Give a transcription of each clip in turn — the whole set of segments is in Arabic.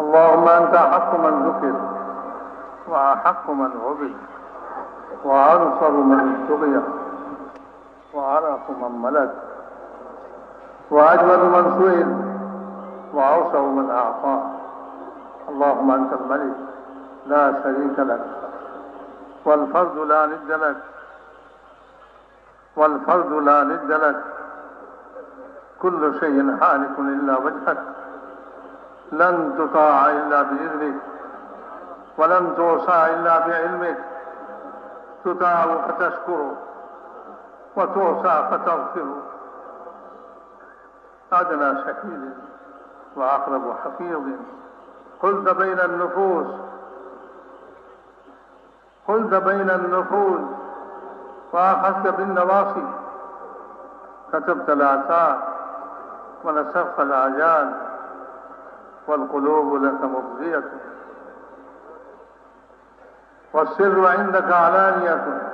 اللهم أنت أحق من ذكر وأحق من عبد وأنصر من ابتغي وأرق من ملك وأجمل من سئل وأوسع من أعطى. اللهم أنت الملك لا شريك لك والفرد لا ند لك والفرد لا ند لك. كل شيء حالك إلا وجهك. لن تطاع إلا بإذنك ولن توصى إلا بعلمك. تطاع فتشكر وتوصى فتغفر. أدنى شهيد وأقرب حفيظ. قلت بين النفوس قلت بين النفوس وأخذت بالنواصي. كتبت الآثار ونسخت الأعجال والقلوب لك مفزية والسر عندك علانية.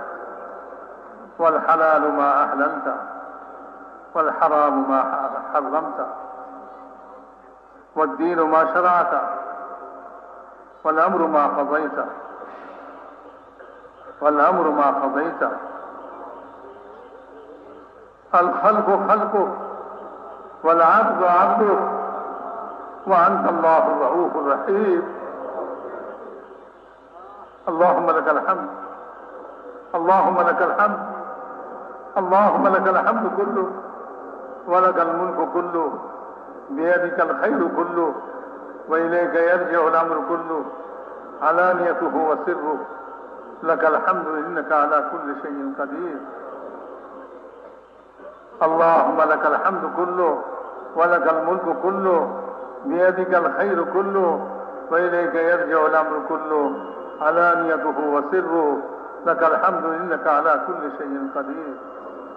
والحلال ما أحللت والحرام ما حرمت. والدين ما شرعت. والأمر ما قضيت. والأمر ما قضيت. الخلق خلقك والعبد عبدك وأنت الله الرؤوف الرحيم. اللهم لك الحمد. اللهم لك الحمد. اللهم لك الحمد كله. ولك الملك كله. بيدك الخير كله. وإليك يرجع الأمر كله. علانيته وسره. لك الحمد إنك على كل شيء قدير. اللهم لك الحمد كله. ولك الملك كله. بيدك الخير كله وإليك يرجع الأمر كله. علانيته وسره لك الحمد إنك على كل شيء قدير.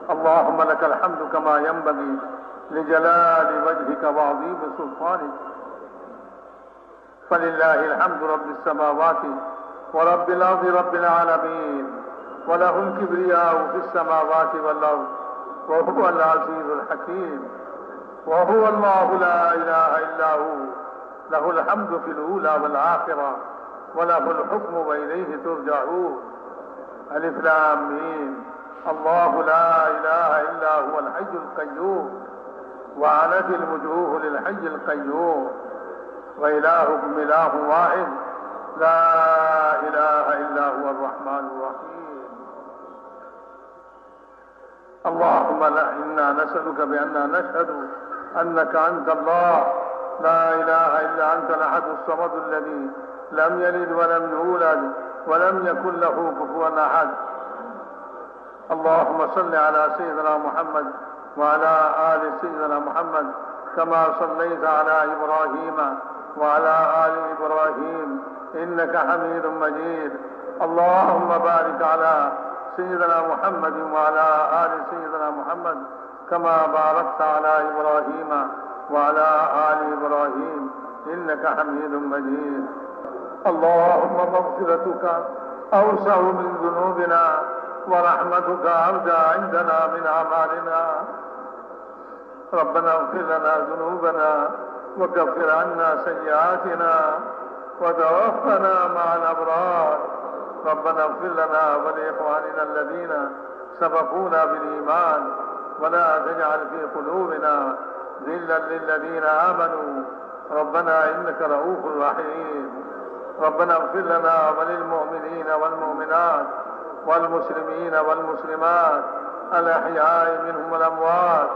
اللهم لك الحمد كما ينبغي لجلال وجهك وعظيم سلطانك. فلله الحمد رب السماوات ورب الأرض رب العالمين وله الكبرياء في السماوات والأرض وهو العزيز الحكيم. وهو الله لا إله إلا هو. له الحمد في الأولى والآخرة وله الحكم وإليه ترجعون. ألف لام ميم. الله لا إله إلا هو الحي القيوم. وعنت الوجوه للحي القيوم. وإلهكم إله واحد. لا إله إلا هو الرحمن الرحيم. اللهم لا إنا نسألك بأننا نشهد أنك أنت الله. لا إله إلا أنت الأحد الصمد الذي لم يلد ولم يولد ولم يكن له كفوا أحد. اللهم صل على سيدنا محمد وعلى آل سيدنا محمد كما صليت على إبراهيم وعلى آل إبراهيم إنك حميد مجيد. اللهم بارك على سيدنا محمد وعلى آل سيدنا محمد كما باركت على إبراهيم وعلى آل إبراهيم إنك حميد مجيد. اللهم مغفرتك أوسع من ذنوبنا ورحمتك أرجى عندنا من أعمالنا. ربنا اغفر لنا ذنوبنا وكفر عنا سيئاتنا وتوفنا مع الأبرار. ربنا اغفر لنا ولإخواننا الذين سبقونا بالإيمان ولا تجعل في قلوبنا ذلا للذين آمنوا. ربنا إنك رؤوف رحيم. ربنا اغفر لنا وللمؤمنين والمؤمنات والمسلمين والمسلمات الأحياء منهم والأموات.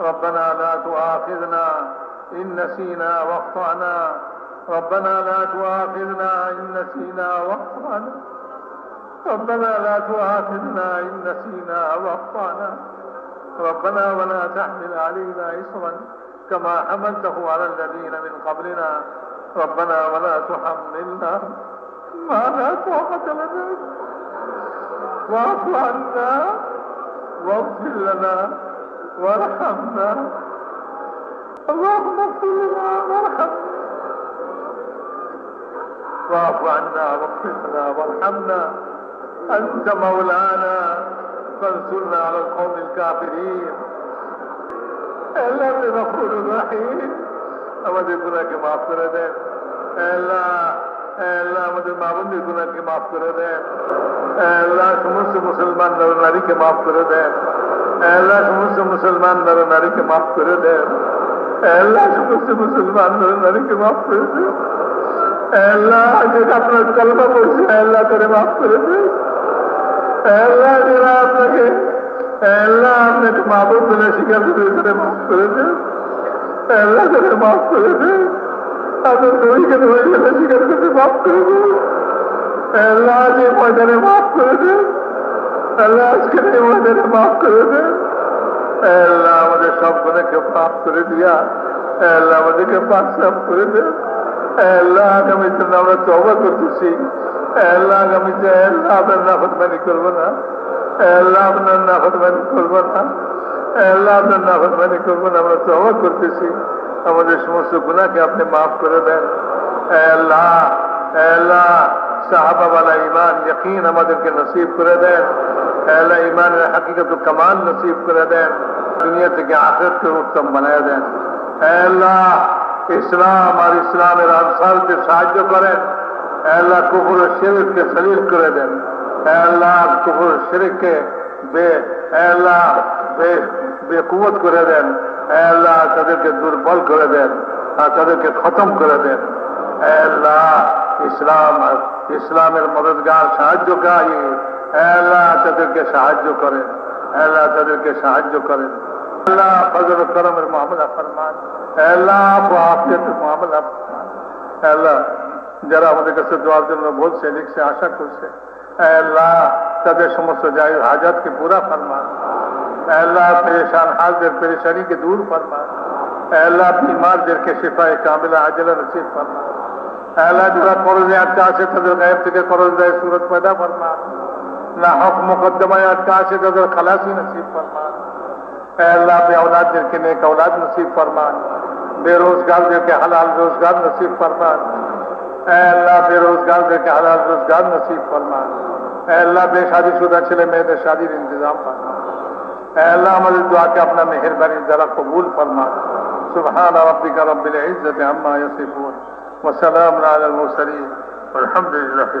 ربنا لا تؤاخذنا إن نسينا واخطأنا. ربنا لا تؤاخذنا إن نسينا واخطأنا. ربنا لا تؤاخذنا إن نسينا واخطأنا ربنا ولا تحمل علينا إصرا كما حملته على الذين من قبلنا. ربنا ولا تحملنا ما لا طاقة لنا. واعف عنا واغفر لنا وارحمنا. اللهم اغفر لنا وارحمنا. واعف عنا واغفر لنا وارحمنا. أنت مولانا فانصرنا على القوم الكافرين আল্লাহ আপনি গফুর রাহিম আমাদের গুণাকে মাফ করে দেন নবীর গুণাকে মাফ করে দেন আল্লাহ সমস্ত মুসলমান নর নারীকে মাফ করে দেন আল্লাহ সমস্ত মুসলমান নর নারীকে মাফ করে দেন আল্লাহ সমস্ত মুসলমান নর নারীকে মাফ করে দেন আল্লাহ যেটা আপনার কলমা বলছে আল্লাহ করে মাফ করে দেন আল্লাহ যারা আপনাকে আল্লাহ আপনাকে মাহবুব বলে স্বীকার করে মাফ করে দেন। আল্লাহ করে মাফ করে দেন। আপনার নবীকে নবী বলে স্বীকার করতে মাফ করে দেন। আল্লাহ যে ময়দানে মাফ করে দেন। আল্লাহ আজকে এই ময়দানে মাফ করে দেন। আল্লাহ আমাদের সব গুণাকে মাফ করে দিয়া আল্লাহ আমাদেরকে পাক সাফ করে দেন। আল্লাহ আগামীর জন্য আমরা তবা করতেছি আল্লাহ আগামীতে আল্লাহ আপনার নাফরমানি করবো না আল্লাহ আপনার নাফরমানি করবো না আল্লাহ আপনার নাফরমানি করবো না আমরা তবা করতেছি আমাদের সমস্ত গুণাকে আপনি মাফ করে দেন আল্লাহ আল্লাহ সাহাবাওয়ালা ইমান যকিন আমাদেরকে নসিব করে দেন আল্লাহ ইমানের হাকিকত কামাল নসিব করে দেন দুনিয়া থেকে আখেরকে উত্তম বানায় দেন আল্লাহ ইসলাম আর ইসলামের আনসারকে সাহায্য করেন আল্লাহ কুকুর শিরককে সলিল করে দেন। আল্লাহ কুকুর শিরককে বে, আল্লাহ বে বেকুবত করে দেন। আল্লাহ তাদেরকে দুর্বল করে দেন আর তাদেরকে খতম করে দেন। আল্লাহ ইসলাম, ইসলামের মদতগার সাহায্যকারী। আল্লাহ তাদেরকে সাহায্য করেন। আল্লাহ তাদেরকে সাহায্য করেন। আল্লাহ ফজল করমের মামলা ফরমান আল্লাহ আফিয়তের মামলা ফরমান আল্লাহ যারা আমাদের কাছে দেওয়ার জন্য বলছে, লিখছে, আশা করছে আল্লাহ, তাদের সমস্ত যাই হাজাতকে পুরা ফরমান। আল্লাহ, পেরেশান হাজদের পেরেশানিকে দূর ফরমান। আল্লাহ, বিমারদেরকে শিফায় কামিলা আজলা নসিব ফরমান। আল্লাহ, যারা করজে আটকা আছে, তাদের গায়েব থেকে করজ দেয় সুরত পয়দা ফরমান। না হক মোকদ্দমায় আটকা আছে, তাদের খালাসি নসিব ফরমান। আল্লাহ বে औलादদেরকে নেক औलाद নসিব ফরমান। বেরোজগারদেরকে হালাল রোজগার নসিব ফরমান। अल्लाह बेरोजगार बेटे हलाल रोजगार नसीब फरमा अल्लाह बेशादीशुदा छेले मेरे शादी इंतजाम फरमा अल्लाह हमारी दुआ के अपना मेहरबानी जरा कबूल फरमा सुबहान रब्बी का रब्बिल इज्जत अम्मा यसीफून वसलाम अला मुरसलीन अल्हम्दुलिल्लाह